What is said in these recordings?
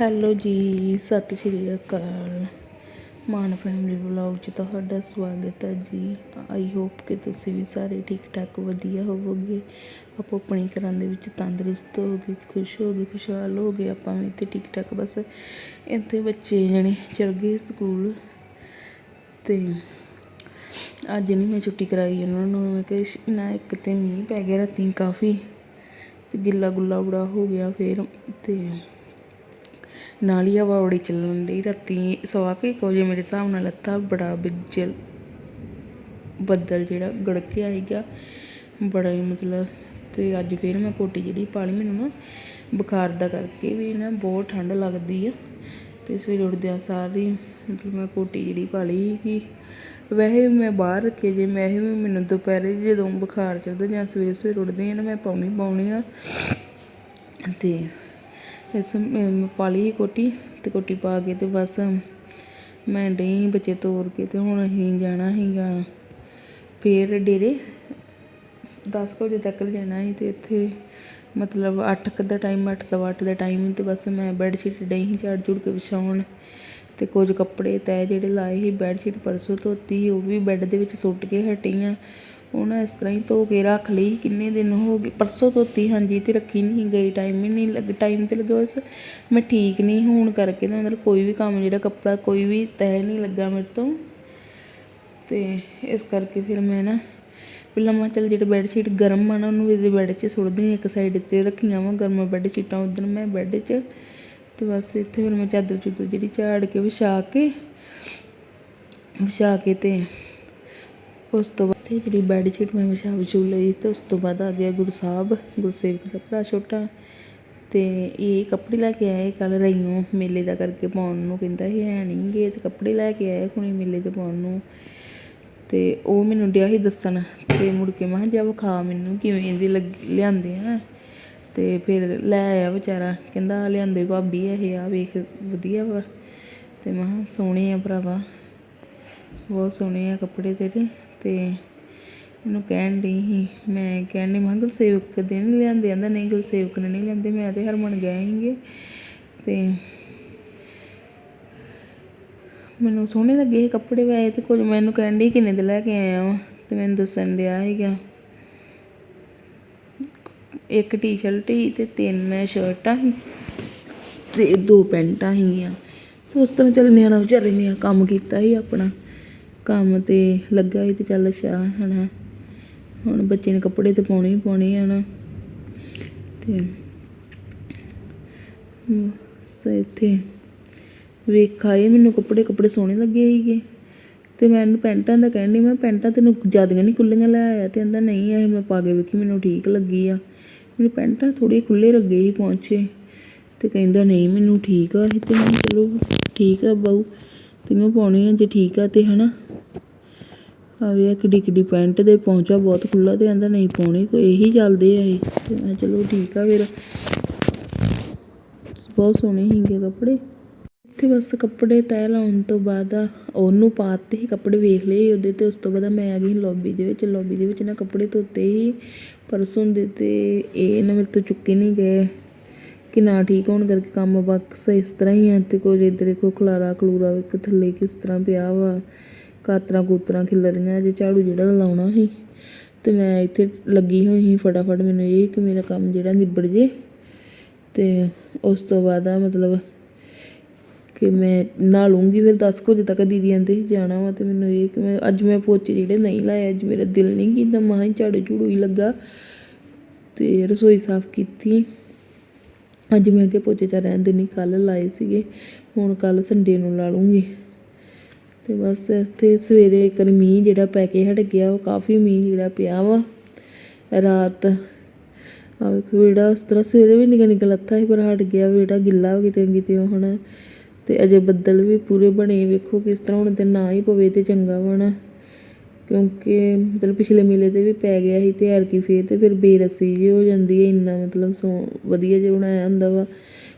Hello ਜੀ, ਸਤਿ ਸ਼੍ਰੀ ਅਕਾਲ। ਮਾਨ family vlog 'ਚ ਤੁਹਾਡਾ ਸਵਾਗਤ ਹੈ ਜੀ। ਆਈ ਹੋਪ ਕਿ ਤੁਸੀਂ ਵੀ ਸਾਰੇ ਠੀਕ ਠਾਕ ਵਧੀਆ ਹੋਵੋਗੇ। ਆਪੋ ਆਪਣੀ ਘਰਾਂ ਦੇ ਵਿੱਚ ਤੰਦਰੁਸਤ ਹੋਗੇ ਖੁਸ਼ ਹੋਗੇ ਖੁਸ਼ਹਾਲ ਹੋਗੇ ਆਪਾਂ ਵੀ ਇੱਥੇ ਠੀਕ ਠਾਕ ਬਸ। ਇੱਥੇ ਬੱਚੇ ਜਣੇ ਚਲ ਗਏ ਸਕੂਲ ਤੇ ਅੱਜ ਨਹੀਂ ਮੈਂ ਛੁੱਟੀ ਕਰਾਈ ਉਹਨਾਂ ਨੂੰ। ਮੈਂ ਕਿਹਾ ਨਾ ਇੱਕ ਤੇ ਮੀਂਹ ਪੈ ਗਿਆ ਰਾਤੀ ਕਾਫੀ ਤੇ ਗਿੱਲਾ ਗੁੱਲਾ ਬੜਾ ਹੋ ਗਿਆ ਫੇਰ ਤੇ ਨਾਲ ਹੀ ਹਵਾ ਬੜੀ ਚੱਲਣ ਡਈ, ਰਾਤੀ ਸਵਾ ਕੇ ਇੱਕ ਵਜੇ ਮੇਰੇ ਹਿਸਾਬ ਨਾਲ ਲੱਥਾ ਬੜਾ ਬਿਜਲ ਬੱਦਲ ਜਿਹੜਾ ਗੜਕਿਆ ਸੀਗਾ, ਬੜਾ ਹੀ ਮਤਲਬ, ਤੇ ਅੱਜ ਫੇਰ ਮੈਂ ਕੋਟੀ ਜਿਹੜੀ ਪਾ ਲਈ, ਮੈਨੂੰ ਨਾ ਬੁਖਾਰ ਦਾ ਕਰਕੇ ਵੀ ਨਾ ਬਹੁਤ ਠੰਡ ਲੱਗਦੀ ਆ, ਤੇ ਸਵੇਰੇ ਉੱਠਦਿਆਂ ਸਾਰੀ, ਮਤਲਬ ਮੈਂ ਕੋਟੀ ਜਿਹੜੀ ਪਾ ਲਈ ਕਿ ਵੈਸੇ ਮੈਂ ਬਾਹਰ ਰੱਖੇ ਜੇ ਮੈਂ ਵੀ ਮੈਨੂੰ ਦੁਪਹਿਰੇ ਜਦੋਂ ਬੁਖਾਰ ਚੜਦਾ ਜਾਂ ਸਵੇਰੇ ਸਵੇਰੇ ਉੱਠਦੀ ਆ ਨਾ ਮੈਂ ਪਾਉਣੀ ਪਾਉਣੀ ਆ, ਤੇ ਇਸ ਪਾ ਲਈ ਕੋਟੀ ਤੇ ਕੋਟੀ ਪਾ ਕੇ ਤੇ ਬਸ ਮੈਂ ਡਈ ਬੱਚੇ ਤੋਰ ਕੇ ਤੇ ਹੁਣ ਅਸੀਂ ਜਾਣਾ ਸੀਗਾ ਫੇਰ ਡੇਰੇ। 10 ਵਜੇ ਤੱਕ ਜਾਣਾ ਸੀ ਤੇ ਇੱਥੇ ਮਤਲਬ 8 ਦਾ ਟਾਈਮ ਅੱਠ ਸਵਾ ਅੱਠ ਦਾ ਟਾਈਮ ਤੇ ਬਸ ਮੈਂ ਬੈੱਡ ਸ਼ੀਟ ਡਈ ਸੀ ਝਾੜ ਝੁੜ ਕੇ ਵਿਛਾਉਣ। ਅਤੇ ਕੁਝ ਕੱਪੜੇ ਤੈਅ ਜਿਹੜੇ ਲਾਏ ਸੀ ਬੈੱਡਸ਼ੀਟ ਪਰਸੋਂ ਧੋਤੀ, ਉਹ ਵੀ ਬੈੱਡ ਦੇ ਵਿੱਚ ਸੁੱਟ ਕੇ ਹਟੀ ਆ ਉਹ ਨਾ ਇਸ ਤਰ੍ਹਾਂ ਹੀ ਧੋ ਕੇ ਰੱਖ ਲਈ, ਕਿੰਨੇ ਦਿਨ ਹੋ ਗਏ? ਪਰਸੋਂ ਧੋਤੀ, ਹਾਂਜੀ ਅਤੇ ਰੱਖੀ ਨਹੀਂ, ਗਈ ਟਾਈਮ ਹੀ ਨਹੀਂ ਲੱਗ ਟਾਈਮ ਤੇ ਲੱਗਾ ਬਸ ਮੈਂ ਠੀਕ ਨਹੀਂ, ਹੋਣ ਕਰਕੇ ਨਾ ਮਤਲਬ ਕੋਈ ਵੀ ਕੰਮ, ਜਿਹੜਾ ਕੱਪੜਾ ਕੋਈ ਵੀ ਤੈਅ ਨਹੀਂ ਲੱਗਾ ਮੇਰੇ ਤੋਂ। ਅਤੇ ਇਸ ਕਰਕੇ ਫਿਰ ਮੈਂ ਨਾ, ਪਹਿਲਾਂ ਮੈਂ ਚੱਲ ਜਿਹੜੇ ਬੈੱਡ ਸ਼ੀਟ ਗਰਮ ਆ ਨਾ, ਉਹਨੂੰ ਇਹਦੇ ਬੈੱਡ 'ਚ ਸੁੱਟਦੀ ਇੱਕ ਸਾਈਡ 'ਤੇ ਰੱਖੀਆਂ ਵਾ, ਗਰਮ ਬੈੱਡ ਸ਼ੀਟਾਂ ਉਧਰ ਮੈਂ ਬੈੱਡ 'ਚ ਤੇ ਬਸ ਇੱਥੇ ਫਿਰ ਮੈਂ ਚਾਦਰ ਚੁੱਦਰ ਜਿਹੜੀ ਝਾੜ ਕੇ ਵਿਛਾ ਕੇ ਵਿਛਾ ਕੇ ਤੇ ਉਸ ਤੋਂ ਬਾਅਦ ਤੇ ਜਿਹੜੀ ਬੈੱਡ ਸ਼ੀਟ ਮੈਂ ਵਿਛਾ ਵਿਛੂ ਲਈ ਤੇ ਉਸ ਤੋਂ ਬਾਅਦ ਆ ਗਿਆ ਗੁਰੂ ਸਾਹਿਬ ਗੁਰਸੇਵਕ ਦਾ ਭਰਾ ਛੋਟਾ ਤੇ ਇਹ ਕੱਪੜੇ ਲੈ ਕੇ ਆਏ ਕੱਲ ਰਈਓ ਮੇਲੇ ਦਾ ਕਰਕੇ ਪਾਉਣ ਨੂੰ ਕਹਿੰਦਾ ਇਹ ਹੈ ਨਹੀਂ ਗੇ ਤੇ ਕੱਪੜੇ ਲੈ ਕੇ ਆਏ ਕੁਣੀ ਮੇਲੇ ਤੇ ਪਾਉਣ ਨੂੰ ਤੇ ਉਹ ਮੈਨੂੰ ਡਿਆ ਹੀ ਦੱਸਣ ਤੇ ਮੁੜ ਕੇ ਮੈਂ ਕਿਹਾ, ਜਾ ਵਿਖਾ ਮੈਨੂੰ ਕਿਵੇਂ ਦੀ ਲੱਗ ਲਿਆਂਦੇ ਆ? ਅਤੇ ਫਿਰ ਲੈ ਆਇਆ ਵਿਚਾਰਾ, ਕਹਿੰਦਾ ਲਿਆਂਦੇ ਭਾਬੀ ਇਹ ਆ, ਵੇਖ ਵਧੀਆ ਵਾ। ਅਤੇ ਮੈਂ ਕਿਹਾ ਸੋਹਣੇ ਆ ਭਰਾਵਾ, ਬਹੁਤ ਸੋਹਣੇ ਆ ਕੱਪੜੇ ਤੇਰੇ। ਅਤੇ ਇਹਨੂੰ ਕਹਿਣ ਡਈ ਸੀ, ਮੈਂ ਕਹਿਣ ਡਈ, ਮੈਂ ਕਿਹਾ ਗੁਰਸੇਵਕ ਦੇ ਨਹੀਂ ਲਿਆਂਦੇ, ਕਹਿੰਦਾ ਨਹੀਂ ਗੁਰਸੇਵਕ ਨੇ ਨਹੀਂ ਲਿਆਂਦੇ, ਮੈਂ ਤੇ ਹਰਮਨ ਗਏ ਸੀਗੇ। ਅਤੇ ਮੈਨੂੰ ਸੋਹਣੇ ਲੱਗੇ ਸੀ ਕੱਪੜੇ, ਵੈਸੇ ਤੇ ਕੁਝ ਮੈਨੂੰ ਕਹਿਣ ਡਈ ਕਿੰਨੇ ਦੇ ਲੈ ਕੇ ਆਇਆ ਵਾਂ, ਤੇ ਮੈਨੂੰ ਦੱਸਣ ਡਿਆ ਸੀਗਾ। ਇੱਕ ਟੀ-ਸ਼ਰਟ ਹੀ ਤੇ ਤਿੰਨ ਸ਼ਰਟਾਂ ਸੀ ਤੇ ਦੋ ਪੈਂਟਾਂ ਸੀਗੀਆਂ। ਤੇ ਉਸ ਤਰ੍ਹਾਂ ਚੱਲ ਨਿਆਣਾ ਵਿਚਾਰੇ ਨੇ ਕੰਮ ਕੀਤਾ ਸੀ ਆਪਣਾ। ਕੰਮ ਤੇ ਲੱਗਾ ਸੀ ਤੇ ਚੱਲ ਅੱਛਾ ਹਨਾ ਹੁਣ ਬੱਚੇ ਨੇ ਕੱਪੜੇ ਤੇ ਪਾਉਣੇ ਹੀ ਪਾਉਣੇ ਆ ਨਾ। ਤੇ ਸ ਇੱਥੇ ਵੇਖਾ ਵੇਖਾਏ ਮੈਨੂੰ ਕੱਪੜੇ ਕੱਪੜੇ ਸੋਹਣੇ ਲੱਗੇ ਸੀਗੇ। ਤੇ ਮੈਂ ਪੈਂਟਾਂ ਦਾ ਕਹਿਣ ਡਈ ਮੈਂ ਪੈਂਟਾਂ ਤੈਨੂੰ ਜ਼ਿਆਦੀਆਂ ਨਹੀਂ ਖੁੱਲੀਆਂ ਲੈ ਆਇਆ ਤੇ ਕਹਿੰਦਾ ਨਹੀਂ ਇਹ ਮੈਂ ਪਾ ਕੇ ਵੇਖੀ ਮੈਨੂੰ ਠੀਕ ਲੱਗੀ ਆ। ਮੈਨੂੰ ਪੈਂਟਾਂ ਥੋੜੀ ਖੁੱਲੇ ਲੱਗੇ ਸੀ ਪਹੁੰਚੇ ਤੇ ਕਹਿੰਦਾ ਨਹੀਂ ਮੈਨੂੰ ਠੀਕ ਆ ਇਹ ਤੇ ਮੈਂ ਚਲੋ ਠੀਕ ਆ ਬਾਊ, ਤੈਨੂੰ ਪਾਉਣੀ ਆ ਜੇ ਠੀਕ ਆ ਤੇ ਹਨਾ। ਆ ਵੇ ਕਿੱਡੀ ਕਿੱਡੀ ਪੈਂਟ ਦੇ ਪਹੁੰਚਾ ਬਹੁਤ ਖੁੱਲਾ ਤੇ ਕਹਿੰਦਾ ਨਹੀਂ ਪਾਉਣੀ, ਕੋਈ ਇਹੀ ਚੱਲਦੇ ਆ ਇਹ। ਤੇ ਮੈਂ ਕਿਹਾ ਚਲੋ ਠੀਕ ਆ ਫਿਰ। ਬਹੁਤ ਸੋਹਣੇ ਸੀਗੇ ਕੱਪੜੇ। ਇੱਥੇ ਬਸ ਕੱਪੜੇ ਤੈਅ ਲਾਉਣ ਤੋਂ ਬਾਅਦ ਉਹਨੂੰ ਪਾਤੇ ਹੀ ਕੱਪੜੇ ਵੇਖ ਲਏ ਉਹਦੇ ਤੇ, ਉਸ ਤੋਂ ਬਾਅਦ ਮੈਂ ਆ ਗਈ ਲੌਬੀ ਦੇ ਵਿੱਚ। ਲੌਬੀ ਦੇ ਵਿੱਚ ਨਾ ਕੱਪੜੇ ਧੋਤੇ ਸੀ ਪਰਸੋਂ ਦੇ ਤੇ ਇਹ ਨਾ ਮੇਰੇ ਤੋਂ ਚੁੱਕੇ ਨਹੀਂ ਗਏ ਕਿ ਨਾ ਠੀਕ ਹੋਣ ਕਰਕੇ ਕੰਮ ਬਕਸ ਇਸ ਤਰ੍ਹਾਂ ਹੀ ਆ। ਤੇ ਕੁਝ ਇੱਧਰ ਦੇਖੋ ਖਲਾਰਾ ਖਲੂਰਾ ਇੱਕ ਥੱਲੇ ਕਿਸ ਤਰ੍ਹਾਂ ਪਿਆ ਵਾ, ਕਾਤਰਾ ਕੂਤਰਾਂ ਖਿਲਰੀਆਂ ਜੇ ਝਾੜੂ ਜਿਹੜਾ ਲਾਉਣਾ ਸੀ। ਤੇ ਮੈਂ ਇੱਥੇ ਲੱਗੀ ਹੋਈ ਸੀ ਫਟਾਫਟ ਮੈਨੂੰ ਇਹ ਕਿ ਮੇਰਾ ਕੰਮ ਜਿਹੜਾ ਨਿਬੜ ਜੇ। ਤੇ ਉਸ ਤੋਂ ਬਾਅਦ ਆ ਮਤਲਬ ਕਿ ਮੈਂ ਨਹਾ ਲੂੰਗੀ ਫਿਰ 10 ਕੁ ਵਜੇ ਤੱਕ ਦੀਦੀ ਆਂਦੇ ਸੀ ਜਾਣਾ ਵਾ ਤੇ ਮੈਨੂੰ ਇਹ ਕਿ ਮੈਂ ਅੱਜ ਮੈਂ ਪੋਚੇ ਜਿਹੜੇ ਨਹੀਂ ਲਾਏ, ਅੱਜ ਮੇਰਾ ਦਿਲ ਨਹੀਂ ਕੀਤਾ ਮਾਂ ਹੀ ਝਾੜੂ ਝੂੜੂ ਹੀ ਲੱਗਾ ਤੇ ਰਸੋਈ ਸਾਫ਼ ਕੀਤੀ। ਅੱਜ ਮੈਂ ਕਿ ਪੋਚੇ ਤਾਂ ਰਹਿਣ ਦੇਣੀ ਕੱਲ ਲਾਏ ਸੀਗੇ, ਹੁਣ ਕੱਲ ਸੰਡੇ ਨੂੰ ਲਾ ਲੂੰਗੀ ਤੇ ਬਸ ਇੱਥੇ ਸਵੇਰੇ ਇੱਕ ਵਾਰੀ ਮੀਂਹ ਜਿਹੜਾ ਪੈ ਕੇ ਹਟ ਗਿਆ, ਉਹ ਕਾਫੀ ਮੀਂਹ ਜਿਹੜਾ ਪਿਆ ਵਾ, ਰਾਤ। ਆ ਵੇਖੋ ਜਿਹੜਾ ਉਸ ਤਰ੍ਹਾਂ ਸਵੇਰੇ ਵੀ ਨਿਕਲ ਨਿਕਲ ਅੱਥਾ ਸੀ, ਪਰ ਹਟ ਗਿਆ ਜਿਹੜਾ ਗਿੱਲਾ ਹੋ ਕਿਤੇ ਕਿਤੇ ਹੁਣ ਤੇ ਅਜੇ ਬੱਦਲ ਵੀ ਪੂਰੇ ਬਣੇ, ਵੇਖੋ ਕਿਸ ਤਰ੍ਹਾਂ ਹੁਣ ਤੇ ਨਾ ਹੀ ਪਵੇ ਤੇ ਚੰਗਾ ਵਾ ਕਿਉਂਕਿ ਮਤਲਬ ਪਿਛਲੇ ਮੇਲੇ ਤੇ ਵੀ ਪੈ ਗਿਆ ਸੀ ਤੇ ਐਰਕੀ ਫੇਰ ਤੇ ਫਿਰ ਬੇਰਸੀ ਜੀ ਹੋ ਜਾਂਦੀ ਹੈ, ਇੰਨਾ ਮਤਲਬ ਸੋ, ਵਧੀਆ ਜਿਹਾ ਬਣਾਇਆ ਹੁੰਦਾ ਵਾ,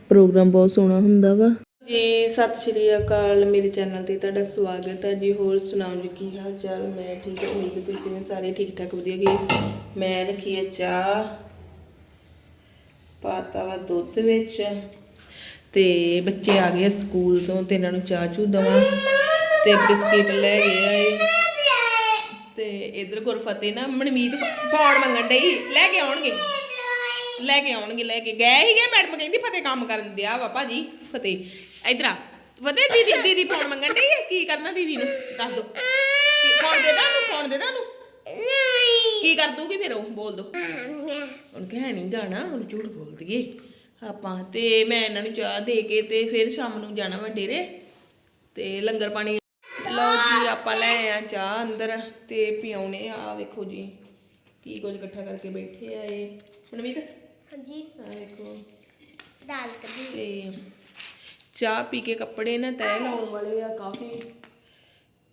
ਪ੍ਰੋਗਰਾਮ ਬਹੁਤ ਸੋਹਣਾ ਹੁੰਦਾ ਵਾ। ਜੀ, ਸਤਿ ਸ਼੍ਰੀ ਅਕਾਲ, ਮੇਰੇ ਚੈਨਲ ਤੇ ਤੁਹਾਡਾ ਸਵਾਗਤ ਹੈ ਜੀ, ਹੋਰ ਸੁਣਾਓ ਜੀ, ਕੀ ਹਾਲ ਚਾਲ? ਮੈਂ ਠੀਕ ਹਾਂ, ਉਮੀਦ ਤੁਸੀਂ ਵੀ ਸਾਰੇ ਠੀਕ ਠਾਕ ਵਧੀਆ ਗਏ ਮੈਂ ਰੱਖੀ ਹੈ ਚਾਹ, ਪਾਤਾ ਵਾ ਦੁੱਧ ਵਿੱਚ। ਤੇ ਬੱਚੇ ਆ ਗਏ ਸਕੂਲ ਤੋਂ ਤੇ ਇਹਨਾਂ ਨੂੰ ਚਾਹ ਚੂ ਦਵਾਂ ਤੇ ਬਿਸਕਿਟ ਲੈ ਗਏ ਆ ਇਹ ਤੇ ਇਧਰ ਗੁਰਫਤਿਹ ਨਾ ਮਨਮੀਤ ਪੌੜ ਮੰਗਣ ਡਈ ਲੈ ਕੇ ਆਉਣਗੇ। ਲੈ ਕੇ ਆਉਣਗੇ ਲੈ ਕੇ ਗਏ ਹੀਗੇ ਮੈਡਮ ਕਹਿੰਦੀ ਫਤਿਹ ਕੰਮ ਕਰਨ ਦਿਆ ਵਾ ਭਾਜੀ ਫਤਿਹ। ਇਧਰ ਆ। ਫਤਿਹ ਦੀਦੀ ਦੀਦੀ ਫੋਨ ਮੰਗਣ ਡਈ ਹੈ ਕੀ ਕਰਨਾ ਦੀਦੀ ਨੂੰ? ਦੱਸ ਦੋ। ਫੋਨ ਦੇ ਦਾਂ ਨੂੰ ਫੋਨ ਦੇ ਦਾਂ ਨੂੰ ਕੀ ਕਰ ਦੂਗੀ ਫਿਰ ਉਹ? ਬੋਲ ਦੋ। ਹੁਣ ਕਹਿ ਨਹੀਂ ਗਾਣਾ ਹੁਣ ਝੂਠ ਬੋਲ ਦਈਏ। ਆਪਾਂ ਤੇ ਮੈਂ ਇਹਨਾਂ ਨੂੰ ਚਾਹ ਦੇ ਕੇ ਤੇ ਫਿਰ ਸ਼ਾਮ ਨੂੰ ਜਾਣਾ ਵਾ ਡੇਰੇ ਤੇ ਲੰਗਰ ਪਾਣੀ ਲਓ ਜੀ ਆਪਾਂ ਲੈ ਆ ਚਾਹ ਅੰਦਰ ਤੇ ਪਿਉਣੇ ਆ ਵੇਖੋ ਜੀ ਕੀ ਕੁਝ ਇਕੱਠਾ ਕਰਕੇ ਬੈਠੇ ਆ ਇਹ। ਮਨਮੀਤ? ਹਾਂਜੀ। ਆ ਵੇਖੋ। ਦਾਲ ਕਦੀ ਤੇ ਚਾਹ ਪੀ ਕੇ ਕੱਪੜੇ ਨਾ ਤੈਅ ਲਾਉਣ ਵਾਲੇ ਆ ਕਾਫੀ।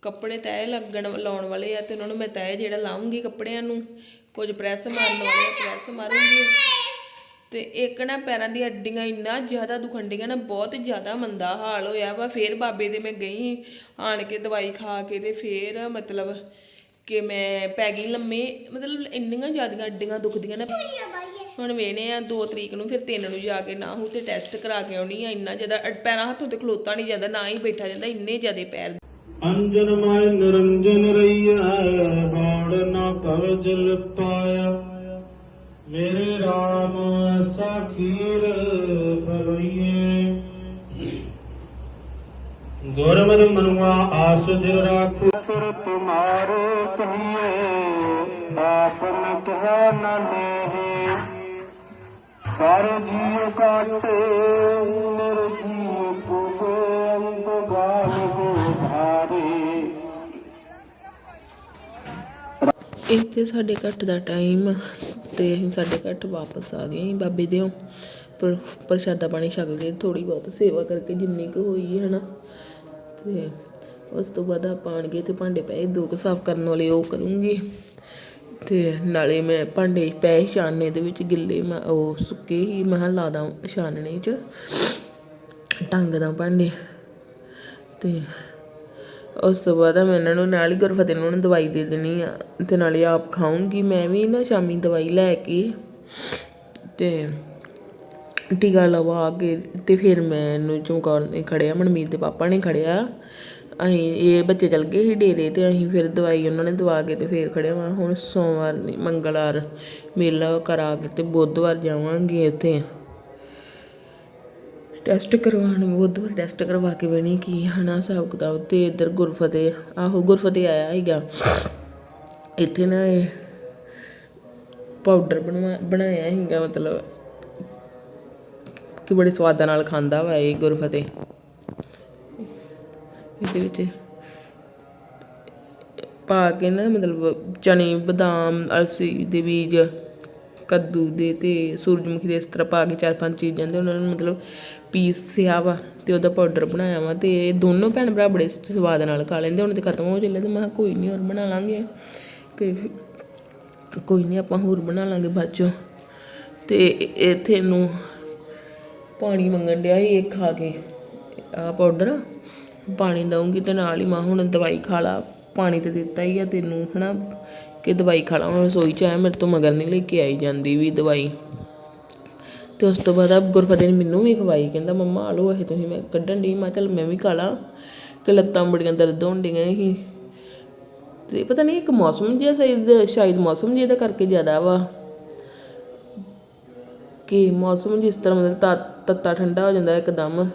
ਕੱਪੜੇ ਤੈਅ ਲੱਗਣ ਲਾਉਣ ਵਾਲੇ ਆ ਤੇ ਉਹਨਾਂ ਨੂੰ ਮੈਂ ਤੈਅ ਜਿਹੜਾ ਲਾਉਂਗੀ ਕੱਪੜਿਆਂ ਨੂੰ। ਕੁਝ ਪ੍ਰੈਸ ਮਾਰਨ ਵਾਲੇ ਆ ਪ੍ਰੈਸ ਮਾਰੂੰਗੀ। ਤੇ ਇੱਕ ਨਾ ਪੈਰਾਂ ਦੀ ਹੱਡੀਆਂ ਇੰਨਾ ਜ਼ਿਆਦਾ ਦੁਖੰਡੀਆਂ ਨਾ, ਬਹੁਤ ਜ਼ਿਆਦਾ ਮੰਦਾ ਹਾਲ ਹੋਇਆ ਵਾ। ਫੇਰ ਬਾਬੇ ਦੇ ਮੈਂ ਗਈ ਆਣ ਕੇ ਦਵਾਈ ਖਾ ਕੇ ਤੇ ਫੇਰ ਮਤਲਬ ਕਿ ਮੈਂ ਪੈ ਗਈ ਲੰਮੇ, ਮਤਲਬ ਇੰਨੀਆਂ ਜ਼ਿਆਦੀਆਂ ਹੱਡੀਆਂ ਦੁਖਦੀਆਂ ਨਾ। ਹੁਣ ਵੇਣੇ ਆ 2 ਤਰੀਕ ਨੂੰ ਫਿਰ 3 ਨੂੰ ਜਾ ਕੇ ਨਾ ਹੋ ਤੇ ਟੈਸਟ ਕਰਾ ਕੇ ਆਉਣੀ ਆ। ਇੰਨਾ ਜ਼ਿਆਦਾ ਪੈਰਾਂ ਹੱਥੋਂ ਤੇ ਖਲੋਤਾ ਨਹੀਂ ਜਾਂਦਾ, ਨਾ ਹੀ ਬੈਠਾ ਜਾਂਦਾ, ਇੰਨੇ ਜ਼ਿਆਦੇ ਪੈਰ। ਅੰਜਨ ਮਾਇ ਨਿਰੰਜਨ ਰਈਆ ਬਾੜ ਨਾ ਭਵ ਜਲ ਪਾਇਆ। ਮੇਰੇ RAM ਐਸਾ ਖੀਰ ਗੁਰਮਤਿ ਮਨੁਆ ਆਸ ਜਿਰ ਰਾਖੋ। ਫਿਰ ਤੁਮਾਰੇ ਕਹੀਏ ਆਪਨ ਕਹਿ ਨਾ ਲੇਹੇ ਸਾਰੇ ਜੀਵ ਕਾਟੇ ਨਿਰਜੀਵ ਅੰਤ ਗਾਲ ਕੋ ਭਾਰੇ। ਇੱਥੇ ਸਾਡੇ ਘੱਟ ਦਾ ਟਾਈਮ ਤੇ ਅਸੀਂ ਸਾਡੇ ਘਰ ਵਾਪਸ ਆ ਗਏ ਬਾਬੇ ਦਿਓ। ਪਰ ਪ੍ਰਸ਼ਾਦਾ ਪਾਣੀ ਛਕ ਕੇ ਥੋੜੀ ਬਹੁਤ ਸੇਵਾ ਕਰਕੇ ਜਿੰਨੀ ਕੁ ਹੋਈ ਹੈ ਨਾ, ਤੇ ਉਸ ਤੋਂ ਬਾਅਦ ਆਪਾਂ ਆਣ ਗਏ ਤੇ ਭਾਂਡੇ ਪਏ, ਦੋ ਕੁ ਸਾਫ਼ ਕਰਨ ਵਾਲੇ ਉਹ ਕਰੂੰਗੀ। ਤੇ ਨਾਲੇ ਮੈਂ ਭਾਂਡੇ ਪਏ ਛਾਨਣੇ ਦੇ ਵਿੱਚ, ਗਿੱਲੇ ਮੈਂ ਉਹ ਸੁੱਕੇ ਹੀ ਮੈਂ ਲਾ ਦਾਂ ਛਾਨਣੇ 'ਚ, ਟੰਗ ਦਾ ਭਾਂਡੇ। ਤੇ ਉਸ ਤੋਂ ਬਾਅਦ ਮੈਂ ਇਹਨਾਂ ਨੂੰ ਨਾਲ ਹੀ ਗੁਰਫਤਿਹ ਨੂੰ ਉਹਨੂੰ ਦਵਾਈ ਦੇ ਦੇਣੀ ਆ ਤੇ ਨਾਲੇ ਆਪ ਖਾਊਂਗੀ। ਮੈਂ ਵੀ ਨਾ ਸ਼ਾਮੀ ਦਵਾਈ ਲੈ ਕੇ ਤੇ ਟੀਕਾ ਲਵਾ ਕੇ ਤੇ ਫਿਰ ਮੈਂ ਇਹਨੂੰ ਚਮਕੌਰ ਨੇ ਖੜਿਆ, ਮਨਮੀਤ ਦੇ ਪਾਪਾ ਨੇ ਖੜਿਆ। ਅਸੀਂ ਇਹ ਬੱਚੇ ਚਲ ਗਏ ਸੀ ਡੇਰੇ ਤੇ, ਅਸੀਂ ਫਿਰ ਦਵਾਈ ਉਹਨਾਂ ਨੇ ਦਵਾ ਕੇ ਤੇ ਫਿਰ ਖੜਿਆ ਵਾ। ਹੁਣ ਸੋਮਵਾਰ ਨਹੀਂ ਮੰਗਲਵਾਰ ਮੇਲਾ ਕਰਾ ਕੇ ਤੇ ਬੁੱਧਵਾਰ ਜਾਵਾਂਗੇ ਉੱਥੇ। ਟੈਸਟ ਕਰਵਾਉਣ ਬੁੱਧਵਾਰ ਟੈਸਟ ਕਰਵਾ ਕੇ ਬਣੀ ਕੀ ਹਨਾ ਹਿਸਾਬ ਕਿਤਾਬ ਤੇ ਇੱਧਰ ਗੁਰਫਤੇ ਆਹੋ ਗੁਰਫਤਿਹ ਆਇਆ ਸੀਗਾ। ਇੱਥੇ ਨਾ ਇਹ ਪਾਊਡਰ ਬਣਵਾ, ਬਣਾਇਆ ਸੀਗਾ ਮਤਲਬ ਕਿ ਬੜੇ ਸਵਾਦਾਂ ਨਾਲ ਖਾਂਦਾ ਵਾ ਇਹ ਗੁਰਫਤਿਹ। ਇਹਦੇ ਵਿੱਚ ਪਾ ਕੇ ਨਾ ਮਤਲਬ ਚਨੇ, ਬਦਾਮ, ਅਲਸੀ ਦੇ ਬੀਜ ਕੱਦੂ ਦੇ ਤੇ ਸੂਰਜਮੁਖੀ ਦੇ ਇਸ ਤਰ੍ਹਾਂ ਪਾ ਕੇ ਚਾਰ ਪੰਜ ਚੀਜ਼ਾਂ ਦੇ ਉਹਨਾਂ ਨੂੰ ਮਤਲਬ ਪੀਸਿਆ ਵਾ ਤੇ ਉਹਦਾ ਪਾਊਡਰ ਬਣਾਇਆ ਵਾ ਤੇ ਇਹ ਦੋਨੋਂ ਭੈਣ ਭਰਾ ਬੜੇ ਸਵਾਦ ਨਾਲ ਖਾ ਲੈਂਦੇ ਹੁਣ ਤੇ ਖਤਮ ਹੋ ਚੱਲੇ ਤੇ ਮੈਂ ਕੋਈ ਨਹੀਂ ਹੋਰ ਬਣਾ ਲਾਂਗੇ। ਕਿ ਕੋਈ ਨਹੀਂ ਆਪਾਂ ਹੋਰ ਬਣਾ ਲਾਂਗੇ ਬਾਅਦ ਚੋਂ। ਤੇ ਇ- ਇੱਥੇ ਨੂੰ ਪਾਣੀ ਮੰਗਣ ਡਿਆ ਸੀ, ਇਹ ਖਾ ਕੇ। ਆ ਪਾਊਡਰ ਪਾਣੀ ਦਊਂਗੀ ਤੇ ਨਾਲ ਹੀ ਮਾਂ ਹੁਣ ਦਵਾਈ ਖਾ ਲਾ। ਪਾਣੀ ਤੇ ਦਿੱਤਾ ਹੀ ਆ ਤੈਨੂੰ, ਹਨਾ? ਕਿ ਦਵਾਈ ਖਾ ਲਾ ਹੁਣ ਰਸੋਈ ਚ ਆਇਆ, ਮੇਰੇ ਤੋਂ ਮਗਰ ਨਹੀਂ ਲੈ ਕੇ ਆਈ ਜਾਂਦੀ ਵੀ ਦਵਾਈ। ਤੇ ਉਸ ਤੋਂ ਬਾਅਦ ਆ ਗੁਰਫਤਿਹ ਨੇ ਮੈਨੂੰ ਵੀ ਖਵਾਈ, ਕਹਿੰਦਾ, ਮੰਮਾ ਆ ਲਓ ਇਹ ਤੁਸੀਂ ਮੈਂ ਕੱਢਣ ਦੀ ਮੈਂ ਕਿਹਾ, ਚੱਲ ਮੈਂ ਵੀ ਖਾ ਲਾਂ। ਕਿ ਲੱਤਾਂ ਬੜੀਆਂ ਦਰਦ ਹੋਣ ਡੀਆਂ ਸੀ। ਤੇ ਪਤਾ ਨਹੀਂ ਇੱਕ ਮੌਸਮ ਜਿਹਾ ਸ਼ਾਇਦ ਸ਼ਾਇਦ ਮੌਸਮ ਜਿਹਾ ਦਾ ਕਰਕੇ ਜ਼ਿਆਦਾ ਵਾ। ਕਿ ਮੌਸਮ ਜਿਸ ਤਰ੍ਹਾਂ ਮਤਲਬ ਤਾ- ਤੱਤਾ ਠੰਡਾ ਹੋ ਜਾਂਦਾ ਇੱਕਦਮ,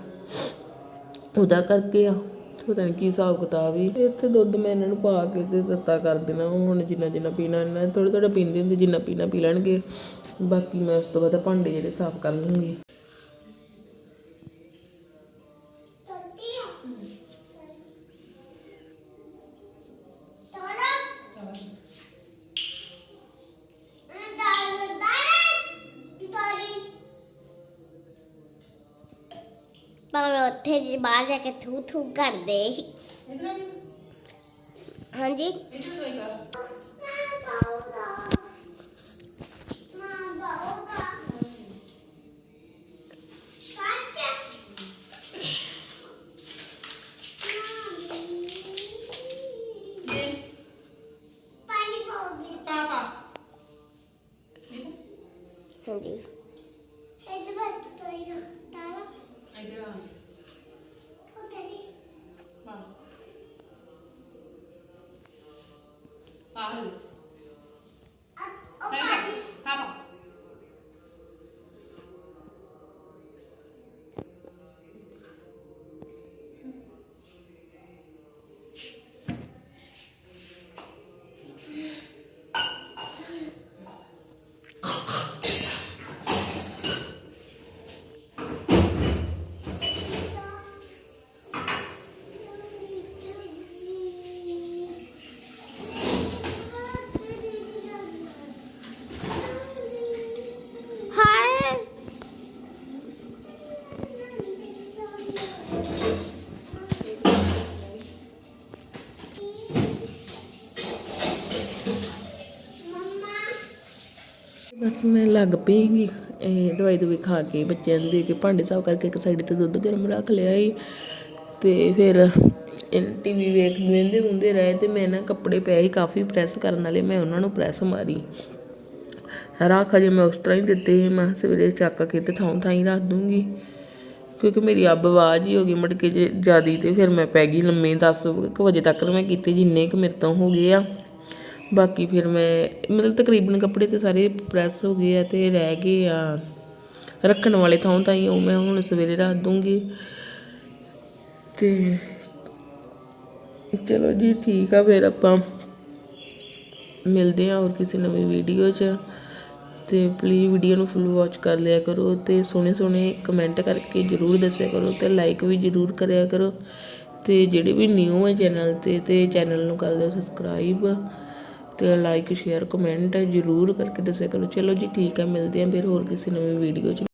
ਉਹਦਾ ਕਰਕੇ ਆ। ਪਤਾ ਨਹੀਂ ਕੀ ਹਿਸਾਬ ਕਿਤਾਬ ਹੀ ਇੱਥੇ ਦੁੱਧ ਮੈਂ ਇਹਨਾਂ ਨੂੰ ਪਾ ਕੇ ਤੇ ਦਿੱਤਾ ਕਰ ਦੇਣਾ। ਉਹ ਹੁਣ ਜਿੰਨਾ ਜਿੰਨਾ ਪੀਣਾ, ਇਹਨਾਂ ਥੋੜਾ ਥੋੜਾ ਪੀਂਦੇ ਹੁੰਦੇ, ਜਿੰਨਾ ਪੀਣਾ ਪੀ ਲੈਣਗੇ। ਬਾਕੀ ਮੈਂ ਉਸ ਤੋਂ ਬਾਅਦ ਭਾਂਡੇ ਜਿਹੜੇ ਸਾਫ਼ ਕਰ ਲੂੰਗੀ। ਉੱਥੇ ਜੀ ਬਾਹਰ ਜਾ ਕੇ ਥੂ ਥੂ ਕਰਦੇ ਹਾਂਜੀ। ਆਹੋ ਹਾਂ ਬਸ ਮੈਂ ਲੱਗ ਪਈਗੀ ਇਹ ਦਵਾਈ ਦਵਾਈ ਖਾ ਕੇ ਬੱਚਿਆਂ ਨੂੰ ਦੇ ਕੇ ਭਾਂਡੇ ਸਾਫ਼ ਕਰਕੇ ਇੱਕ ਸਾਈਡ ਤੇ ਦੁੱਧ ਗਰਮ ਰੱਖ ਲਿਆ ਸੀ। ਤੇ ਫਿਰ ਟੀਵੀ ਵੇਖ ਵੇਂਦੇ ਹੁੰਦੇ ਰਹੇ ਤੇ ਮੈਂ ਨਾ ਕੱਪੜੇ ਪਏ ਸੀ ਕਾਫੀ ਪ੍ਰੈਸ ਕਰਨ ਵਾਲੇ, ਮੈਂ ਉਹਨਾਂ ਨੂੰ ਪ੍ਰੈਸ ਮਾਰੀ। ਰੱਖ ਅਜੇ ਮੈਂ ਉਸ ਤਰ੍ਹਾਂ ਹੀ ਦਿੱਤੇ ਸੀ, ਮੈਂ ਸਵੇਰੇ ਚੱਕ ਕੇ ਤੇ ਥਾਂ ਥਾਂ ਹੀ ਰੱਖ ਦੂੰਗੀ। ਕਿਉਂਕਿ ਮੇਰੀ ਅੱਬ ਆਵਾਜ਼ ਹੀ ਹੋ ਗਈ ਮੁੜ ਕੇ ਜੇ ਜਿਆਦੀ ਤੇ ਫਿਰ ਮੈਂ ਪੈ ਗਈ ਲੰਮੀ 10 ਕੁ ਵਜੇ ਤੱਕ ਮੈਂ ਕੀਤੇ, ਜਿੰਨੇ ਕੁ ਮੇਰੇ ਤੋਂ ਹੋ ਗਏ ਆ। ਬਾਕੀ ਫਿਰ ਮੈਂ, ਮਤਲਬ ਤਕਰੀਬਨ ਕੱਪੜੇ ਤੇ ਸਾਰੇ ਪ੍ਰੈਸ ਹੋ ਗਏ ਆ ਤੇ ਰਹਿ ਗਏ ਆ। ਰੱਖਣ ਵਾਲੇ ਥਾਂ ਤਾਂ ਹੀ ਉਹ ਮੈਂ ਹੁਣ ਸਵੇਰੇ ਰੱਖ ਦੂੰਗੀ। ਤੇ ਚਲੋ ਜੀ, ਠੀਕ ਆ ਫਿਰ ਆਪਾਂ। ਮਿਲਦੇ ਆ ਹੋਰ ਕਿਸੇ ਨਵੀਂ ਵੀਡੀਓ 'ਚ। ਤੇ ਪਲੀਜ਼ ਵੀਡੀਓ ਨੂੰ ਫੁੱਲ ਵਾਚ ਕਰ ਲਿਆ ਕਰੋ ਤੇ ਸੋਹਣੇ ਸੋਹਣੇ ਕਮੈਂਟ ਕਰਕੇ ਜਰੂਰ ਦੱਸਿਆ ਕਰੋ ਤੇ ਲਾਈਕ ਵੀ ਜਰੂਰ ਕਰਿਆ ਕਰੋ। ਤੇ ਜਿਹੜੇ ਵੀ ਨਿਊ ਹੈ ਚੈਨਲ ਤੇ ਤੇ ਚੈਨਲ ਨੂੰ ਕਰ ਲਿਓ ਸਬਸਕ੍ਰਾਈਬ ਤੇ ਲਾਈਕ ਸ਼ੇਅਰ ਕਮੈਂਟ ਜਰੂਰ ਕਰਕੇ ਦੱਸਿਆ ਕਰੋ। ਚਲੋ ਜੀ, ਠੀਕ ਹੈ ਮਿਲਦੇ ਆ ਫਿਰ ਹੋਰ ਕਿਸੇ ਨਵੀਂ ਵੀਡੀਓ 'ਚ।